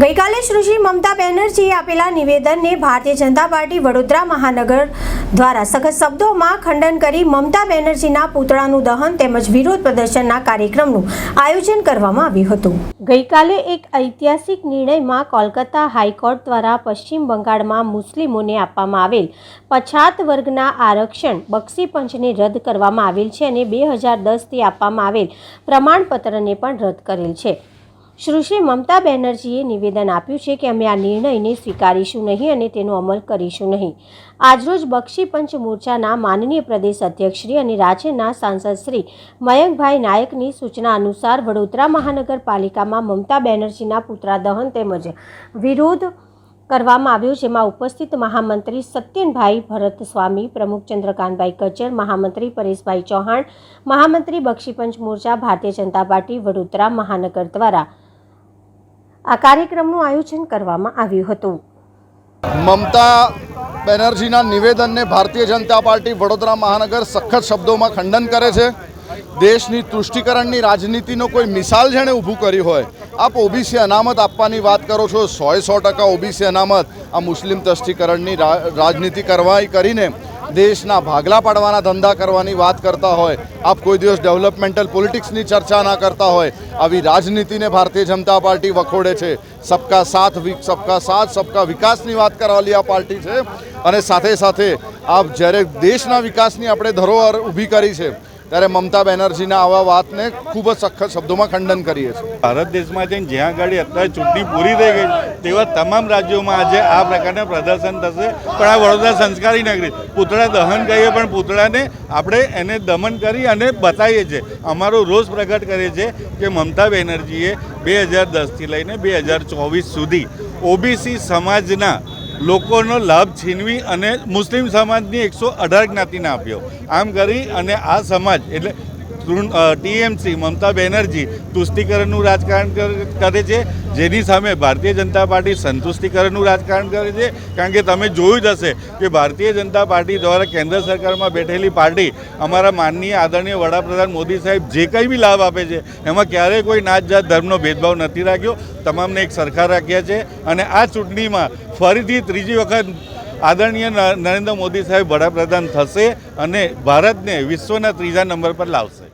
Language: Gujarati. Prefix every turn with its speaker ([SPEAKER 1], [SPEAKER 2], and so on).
[SPEAKER 1] ગઈકાલે સુશ્રી મમતા બેનર્જીએ આપેલા નિવેદનને ભારતીય જનતા પાર્ટી વડોદરા મહાનગર દ્વારા સખત શબ્દોમાં ખંડન કરી મમતા બેનર્જીના પૂતળાનું દહન તેમજ વિરોધ પ્રદર્શનના કાર્યક્રમનું આયોજન કરવામાં આવ્યું હતું. ગઈકાલે એક ઐતિહાસિક નિર્ણયમાં કોલકાતા હાઈકોર્ટ દ્વારા પશ્ચિમ બંગાળમાં મુસ્લિમોને આપવામાં આવેલ પછાત વર્ગના આરક્ષણ બક્ષી પંચને રદ કરવામાં આવેલ છે અને બે હજાર દસથી આપવામાં આવેલ પ્રમાણપત્રને પણ રદ કરેલ છે. સુશ્રી મમતા બેનર્જીએ નિવેદન આપ્યું છે કે અમે આ નિર્ણયને સ્વીકારીશું નહીં અને તેનો અમલ કરીશું નહીં. આજરોજ બક્ષી પંચ મોરચાના માનનીય પ્રદેશ અધ્યક્ષશ્રી અને રાજ્યના સાંસદ શ્રી મયંકભાઈ નાયકની સૂચના અનુસાર વડોદરા મહાનગરપાલિકામાં મમતા બેનર્જીના પુતળા દહન તેમજ વિરોધ કરવામાં આવ્યો, જેમાં ઉપસ્થિત મહામંત્રી સત્યનભાઈ ભરત સ્વામી, પ્રમુખ ચંદ્રકાંતભાઈ કચ્છર મહામંત્રી પરેશભાઈ ચૌહાણ, મહામંત્રી બક્ષીપંચ મોરચા ભારતીય જનતા પાર્ટી, વડોદરા મહાનગર દ્વારા આ કાર્યક્રમનું આયોજન કરવામાં આવ્યું હતું.
[SPEAKER 2] મમતા બેનર્જીના નિવેદનને ભારતીય જનતા પાર્ટી વડોદરા મહાનગર સખત શબ્દોમાં ખંડન કરે છે. દેશની તુષ્ટિકરણની રાજનીતિનો કોઈ મિસાલ જેણે ઊભું કરી હોય, આપ ઓબીસી અનામત આપવાની વાત કરો છો સોએ સો ટકા ઓબીસી અનામત. આ મુસ્લિમ તસ્ટીકરણની રા- રાજનીતિ કરવાઈ કરીને દેશના ભાગલા પાડવાના ધંધા કરવાની વાત કરતા હોય, આપ કોઈ દિવસ ડેવલપમેન્ટલ પોલિટિક્સની ચર્ચા ના કરતા હોય, આવી રાજનીતિને ભારતીય જનતા પાર્ટી વખોડે છે. સબકા સાથ સબકા સાથ, સબકા વિકાસની વાત કરવાલી આ પાર્ટી છે. અને સાથે સાથે આપ જ્યારે દેશના વિકાસની આપણે ધરોહર ઊભી કરી છે ત્યારે મમતા બેનર્જીના આવા વાતને ખૂબ જ સખત શબ્દોમાં ખંડન કરીએ છીએ.
[SPEAKER 3] ભારત દેશમાં જઈને જ્યાં આગળ અત્યારે ચૂંટણી પૂરી થઈ ગઈ તેવા તમામ રાજ્યોમાં આજે આ પ્રકારના પ્રદર્શન થશે. પણ આ વડોદરા સંસ્કારી નગરી, પૂતળા દહન કહીએ પણ પૂતળાને આપણે એને દમન કરી અને બતાવીએ છીએ. અમારો રોષ પ્રગટ કરીએ છીએ કે મમતા બેનર્જીએ બે હજાર દસથી લઈને બે હજાર ચોવીસ સુધી ઓબીસી સમાજના લોકોનો લાભ છીનવી અને મુસ્લિમ સમાજની એકસો અઢાર જ્ઞાતિને આપ્યો. આમ કરી અને આ સમાજ એટલે ટીએમસી, મમતા બેનર્જી તુષ્ટિકરણનું રાજકારણ કર- છે. જેની સામે ભારતીય જનતા પાર્ટી સંતુષ્ટિકરણનું રાજકારણ કરે છે. કારણ કે તમે જોયું જ હશે કે ભારતીય જનતા પાર્ટી દ્વારા કેન્દ્ર સરકારમાં બેઠેલી પાર્ટી અમારા માનનીય આદરણીય વડાપ્રધાન મોદી સાહેબ જે કંઈ બી લાભ આપે છે, એમાં ક્યારેય કોઈ નાત જાત ધર્મનો ભેદભાવ નથી રાખ્યો. તમામને એક સરખા રાખ્યા છે. અને આ ચૂંટણીમાં ફરીથી ત્રીજી વખત આદરણીય નરેન્દ્ર મોદી સાહેબ વડાપ્રધાન થશે અને ભારતને વિશ્વના ત્રીજા નંબર પર લાવશે.